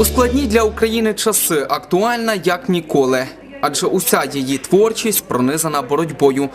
У складні для України часи актуальна як ніколи. Адже уся її творчість пронизана боротьбою.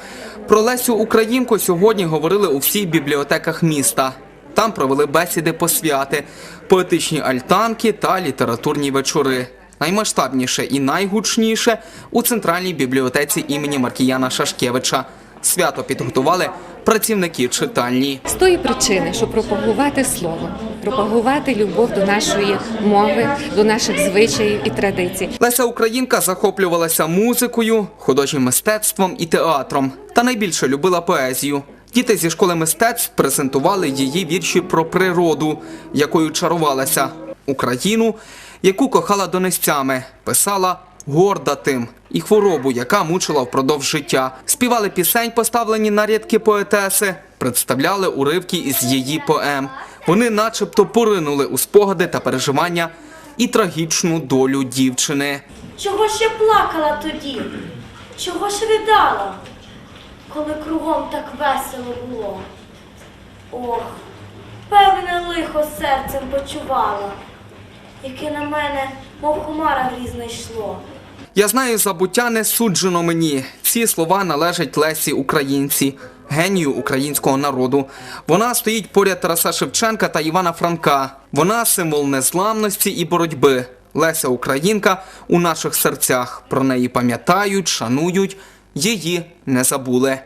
Про Лесю Українку сьогодні говорили у всіх бібліотеках міста. Там провели бесіди посвяти, поетичні альтанки та літературні вечори. Наймасштабніше і найгучніше у центральній бібліотеці імені Маркіяна Шашкевича. Свято підготували працівники читальні. З тої причини, щоб пропагувати слово, пропагувати любов до нашої мови, до наших звичаїв і традицій. Леся Українка захоплювалася музикою, художнім мистецтвом і театром. Та найбільше любила поезію. Діти зі школи мистецтв презентували її вірші про природу, якою чарувалася Україну, яку кохала донестями, писала горда тим і хворобу, яка мучила впродовж життя. Співали пісень, поставлені на рядки поетеси, представляли уривки із її поем. Вони, начебто, поринули у спогади та переживання і трагічну долю дівчини. Чого ж я плакала тоді? Чого ж ридала, коли кругом так весело було? Ох, певне лихо серцем почувала, яке на мене, мов хмара грізна йшло. Я знаю, забуття не суджено мені. Ці слова належать Лесі Українці, генію українського народу. Вона стоїть поряд Тараса Шевченка та Івана Франка. Вона символ незламності і боротьби. Леся Українка у наших серцях. Про неї пам'ятають, шанують, її не забули.